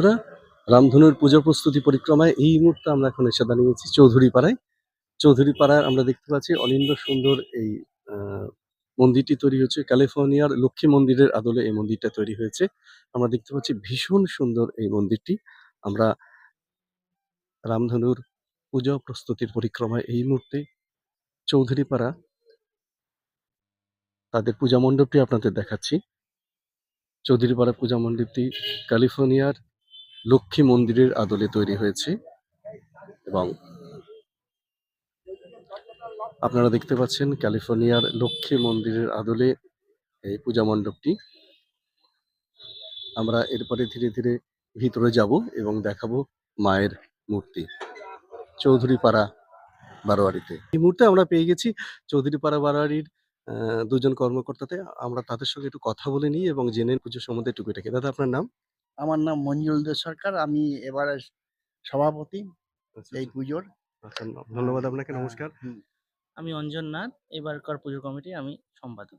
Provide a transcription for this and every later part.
বন্ধুরা রামধনুর পূজা প্রস্তুতি পরিক্রমায় এই মুহূর্তে আমরা এখন এসে দাঁড়িয়েছি চৌধুরী পাড়ায় চৌধুরী পাড়ায় আমরা দেখতে পাচ্ছি অনিন্দ সুন্দর এই মন্দিরটি তৈরি হয়েছে। ক্যালিফোর্নিয়ার লক্ষ্মী মন্দিরের আদলে এই মন্দিরটা তৈরি হয়েছে। আমরা দেখতে পাচ্ছি ভীষণ সুন্দর এই মন্দিরটি। আমরা রামধনুর পূজা প্রস্তুতির পরিক্রমায় এই মুহূর্তে চৌধুরী পাড়া তাদের পূজা মণ্ডপটি আপনাদের দেখাচ্ছি। চৌধুরীপাড়া পূজা মণ্ডপটি ক্যালিফোর্নিয়ার লক্ষ্মী মন্দিরের আদলে তৈরি হয়েছে এবং আপনারা দেখতে পাচ্ছেন ক্যালিফোর্নিয়ার লক্ষ্মী মন্দিরের আদলে এই পূজা মণ্ডপটি। আমরা এরপরে ধীরে ধীরে ভিতরে যাব এবং দেখাবো মায়ের মূর্তি, চৌধুরীপাড়া বারোয়ারিতে। এই মুহূর্তে আমরা পেয়ে গেছি চৌধুরীপাড়া বারোয়ারির দুজন কর্মকর্তাতে। আমরা তাদের সঙ্গে একটু কথা বলে নিই এবং জেনে পুজো সম্বন্ধে টুকিটাকি দাদা, আপনার নাম? আমার নাম মঞ্জুল দে সরকার আমি এবারে সভাপতি এই পুজোর। আচ্ছা ধন্যবাদ আপনাকে হ্যাঁ, নমস্কার। আমি অঞ্জন নাথ এবারকার পুজো কমিটি আমি সম্পাদক।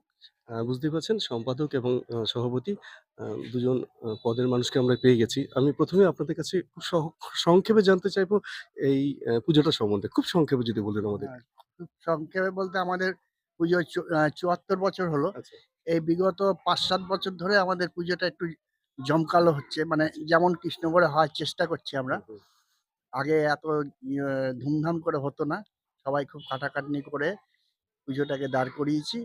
বুঝতে পারছেন সম্পাদক এবং সভাপতি দুজন পদের মানুষকে আমরা পেয়ে গেছি। আমি প্রথমে আপনাদের কাছে খুব সংক্ষেপে জানতে চাইব এই পুজোটা সম্বন্ধে খুব সংক্ষেপে যদি বলেন আমাদের। হ্যাঁ, সংক্ষেপে বলতে আমাদের পুজো চুয়াত্তর বছর হলো। আচ্ছা। এই বিগত পাঁচ সাত বছর ধরে আমাদের পুজোটা একটু জমকালো হচ্ছে মানে যেমন কৃষ্ণগড়ে হওয়ার চেষ্টা করছি আমরা। আগে এত ইয়ে, ধুমধাম করে হতো না। সবাই খুব কাটাকাটনি করে পুজোটাকে দাঁড় করিয়েছি।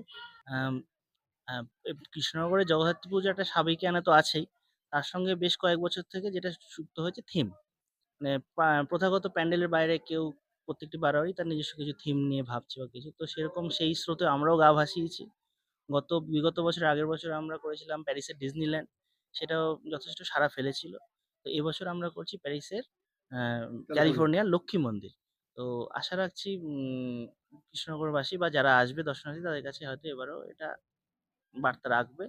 কৃষ্ণনগরে জগদ্ধাত্রী পুজো একটা সাবেকিয়ানা তো আছেই। তার সঙ্গে বেশ কয়েক বছর থেকে যেটা যুক্ত হয়েছে থিম। মানে প্রথাগত প্যান্ডেলের বাইরে কেউ প্রত্যেকটি বারোয়ারি তার নিজস্ব কিছু থিম নিয়ে ভাবছে বা কিছু। তো সেরকম সেই স্রোতে আমরাও গা ভাসিয়েছি। গত বিগত বছর আগের বছর আমরা করেছিলাম প্যারিসের ডিজনিল্যান্ড। সেটাও যথেষ্ট সাড়া ফেলেছিল। তো এবছর আমরা করছি প্যারিসের ক্যালিফোর্নিয়ার লক্ষ্মী মন্দির। তো আশা রাখছি কৃষ্ণনগরবাসী বা যারা আসবে দর্শনার্থী তাদের কাছে হয়তো এবারও এটা বার্তা রাখবে।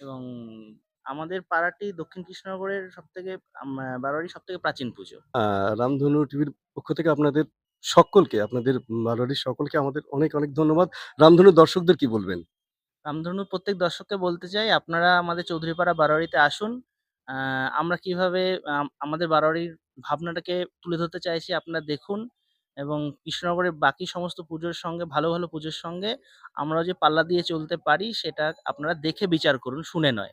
এবং আমাদের পাড়াটি দক্ষিণ কৃষ্ণনগরের সব থেকে বারোয়ারি সব থেকে প্রাচীন পুজো। আহ, রামধনু টিভির পক্ষ থেকে আপনাদের সকলকে আপনাদের বারোয়ারির সকলকে আমাদের অনেক অনেক ধন্যবাদ। রামধনুর দর্শকদের কি বলবেন? রামধনুর প্রত্যেক দর্শককে বলতে চাই আপনারা আমাদের চৌধুরীপাড়া বারোয়ারিতে আসুন। আমরা কীভাবে আম, আমাদের বারোয়ারির ভাবনাটাকে তুলে ধরতে চাইছি আপনারা দেখুন এবং কৃষ্ণনগরের বাকি সমস্ত পুজোর সঙ্গে ভালো ভালো পুজোর সঙ্গে আমরা যে পাল্লা দিয়ে চলতে পারি সেটা আপনারা দেখে বিচার করুন শুনে নয়।